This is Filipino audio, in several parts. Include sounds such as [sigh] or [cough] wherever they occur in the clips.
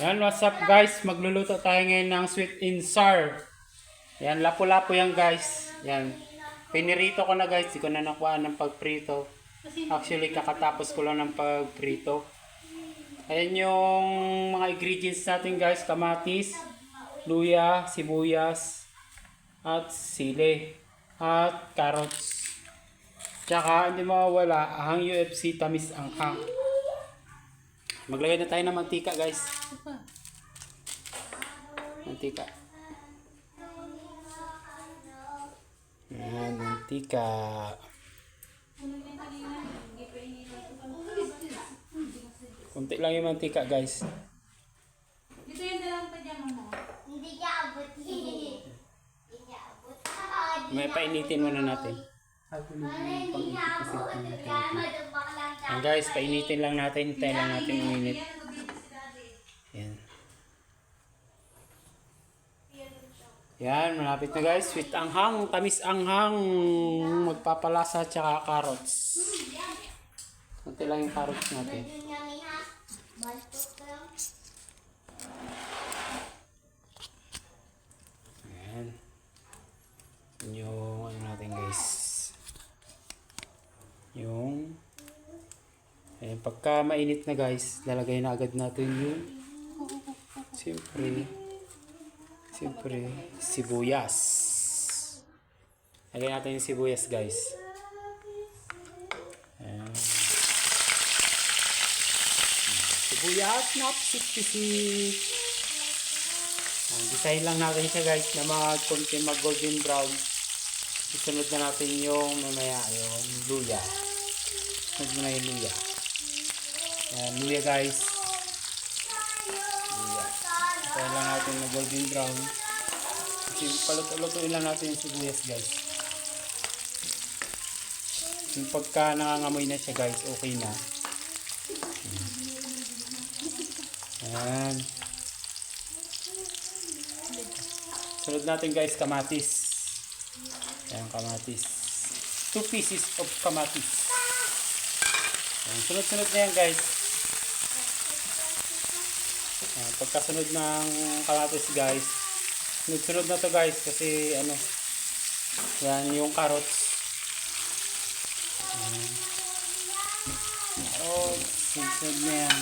Yan, what's up guys? Magluluto tayo ngayon ng sweet and sour. Yan, lapo-lapo yan guys. Yan. Pinirito ko na guys. Di ko na nakuha ng pagprito. Actually, kakatapos ko lang ng pagprito. Ayan yung mga ingredients natin guys. Kamatis, luya, sibuyas, at sili, at carrots. Tsaka, hindi mawawala, ang UFC tamis ang hang. Maglagay na tayo ng mantika guys. Mantika. Yan, mantika. Kunti lang yung mantika guys. Dito yung dalawang pajama mo. Hindi niya abot. [laughs] Hindi niya abot. May painitin muna natin. Hindi niya abot. Kaya madubak lang siya. Yan guys, painitin lang natin. Hintayin lang natin uminit. Yan. Yan. Malapit na guys. Sweet anghang, tamis anghang, magpapalasa tsaka carrots. Kunti lang yung carrots natin. Ayan. Yun Yung ano natin guys. Yung Ayan, pagka mainit na guys, lalagay na agad natin yung siyempre siyempre sibuyas. Lagay natin yung sibuyas guys. Ayan. Sibuyas na pisik-pisik. Design lang natin siya guys na konti mag brown. Isunod na natin yung mamaya yung luya. Sunod na yung luya. Yan, luya guys. Luya. Design lang natin na golden brown. Kasi paluto-lutuin lang natin yung sibuyas guys. Yung pagka nangangamoy na siya guys, okay na. Ayan. Sunod natin guys, kamatis. Ayan, kamatis. Two pieces of kamatis. Ayan, sunod-sunod na yan guys. Ayan, pagkasunod ng kamatis guys, sunod-sunod na to guys kasi ano, yan yung carrots. Ayan. Oh, sunod na yan.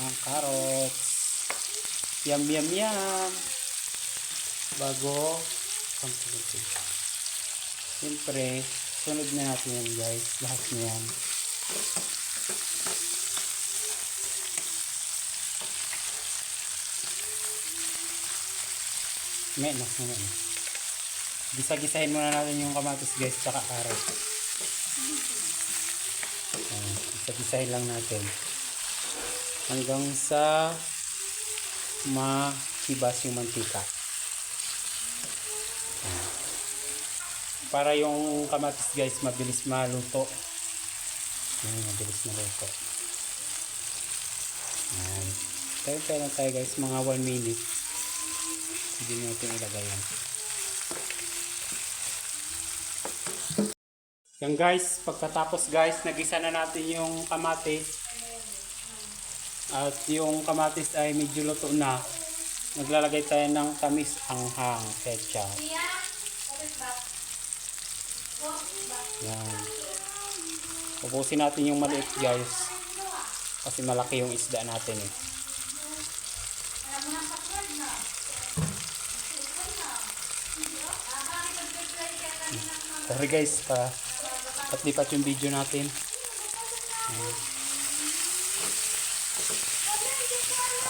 ang carrots. Yum, yum, yum. Bago, pangkulitin. Siyempre, sunod na natin yan guys. Lahat na yan. May na. Gisa-gisahin muna natin yung kamatis guys, tsaka carrots. Ayan, Gisa-gisahin lang natin hanggang sa mahibas yung mantika. Para yung kamatis guys mabilis maluto. Ayan, mabilis maluto. Ayan. Tayo tayo lang tayo guys, mga 1 minute. Hindi natin ilagay yan. Yan guys, pagkatapos guys, nagisa na natin yung kamatis. At yung kamatis ay medyo luto na. Naglalagay tayo ng tamis anghang ketchup. Yan. Pupusin natin yung maliit guys. Kasi malaki yung isda natin eh. Sorry guys, pa patlipat yung video natin.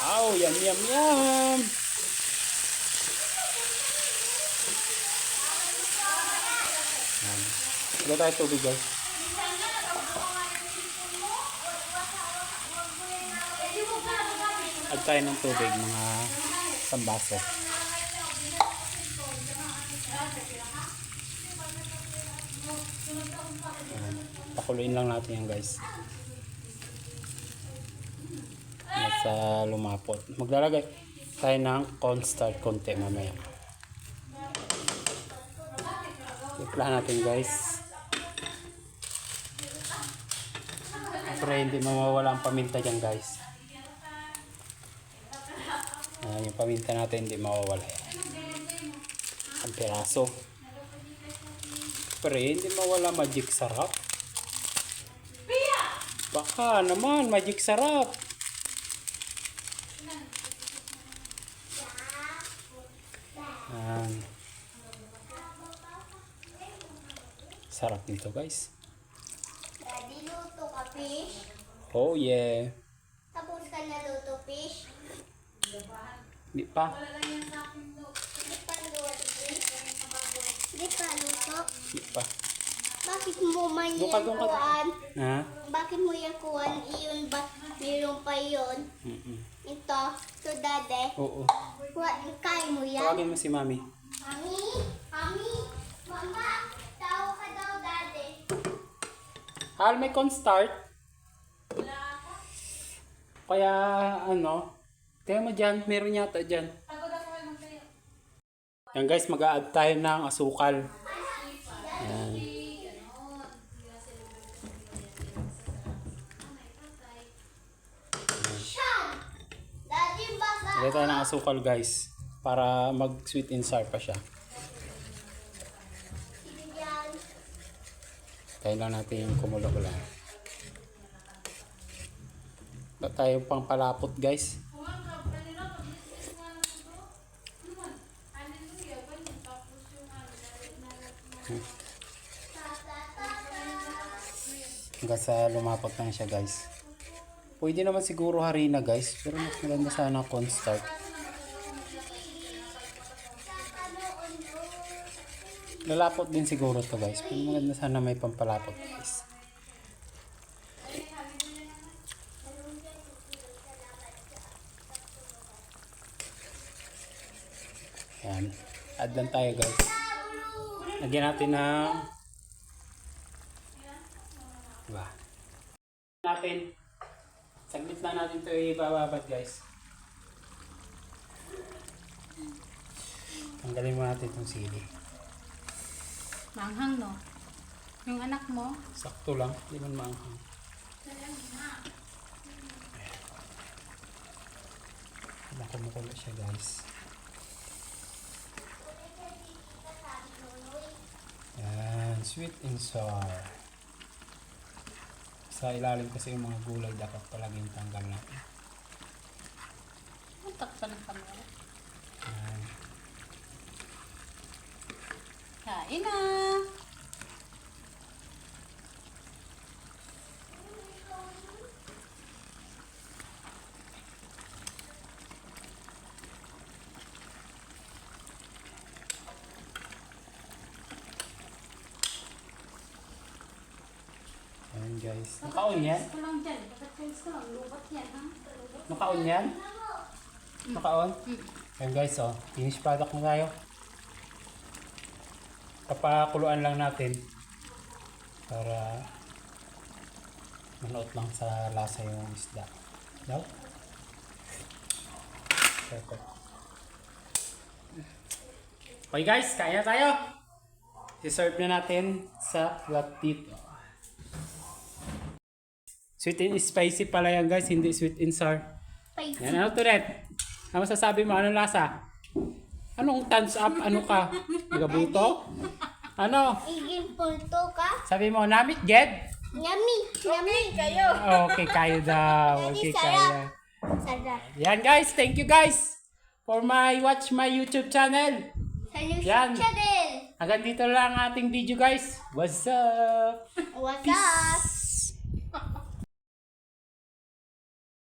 Wow, yum yum yum. Wala tayo tubig guys. Tayo ng tubig, mga isang baso. Yan. Pakuluin lang natin yan guys. Nasa lumapot. Maglalagay tayo ng cornstarch konti mamaya. Tiplahan natin guys. Siyempre, hindi mawawala ang paminta dyan, guys. Ah, yung paminta natin hindi mawawala. Ang piraso. Pero hindi mawala magic sarap. Baka naman, magic sarap. Yan. Sarap nito guys. Daddy, luto ka, fish. Oh yeah. Tapos ka na luto, fish. Di pa. Hindi pa luto. Hindi pa. Bakit mo man ka. kuhan? Ha? Bakit mo yan kuhan? Iyon ba? Meron pa yun. Mm-mm. Ito, to dade. Oo. Wa, kaya mo yan? Tawagin mo si mami. Mami, mami, mama, tao ka daw dade. Hal, may con-start. Kaya, ano, tingnan mo dyan, meron yata dyan. Yan guys, mag-a-add tayo ng asukal. Yan. Lagay tayo ng asukal guys. Para mag sweet and sour pa siya. Tayo lang natin yung kumulo-kulo. Wala tayong pang palapot guys. Kumangkap, kanina pag-listis nga ng ito. Ano man? Hallelujah, ganyan. Tapos yung ano, nalat na. Hanggang sa lumapot lang siya guys. Pwede naman siguro harina guys. Pero mas maganda sana cornstarch. Lalapot din siguro to guys. Pero maganda sana may pampalapot guys. Yan. Add lang tayo guys. Lagyan natin ng Diba? Natin. Saglit lang natin ito ibababad guys. Tanggalin mo natin itong sili. Manghang, no? Yung anak mo, Sakto lang. Hindi man maanghang. Wala kumukulo siya guys. Yan. Sweet and sour. Sa ilalim kasi yung mga gulay dapat palaging tanggal natin. puntak pa ng kamera. Kain na! Ayan guys. Naka-on yan? Naka-on yan? Naka-on? Ayan guys, oh. Finish product na tayo. Papakuluan lang natin. Para manuot lang sa lasa yung isda. Daw? Perfect. Okay guys, kaya tayo. I-serve na natin sa platito. Sweet and spicy pala yan guys, hindi sweet and sour. Spicy. Yan, ano to Red? Ano masasabi mo? Anong lasa? Anong thumbs up? Ano ka? Nagabuto? Ano? Iging punto ka? Sabi mo, namit, Ged? Yummy! Yummy! Kayo! Okay, kayo daw. Okay, kaya. Sarap. Yan guys, thank you guys for my watch my YouTube channel. Sa YouTube Yan. channel. Hanggang dito lang ang ating video guys. What's up? What's up?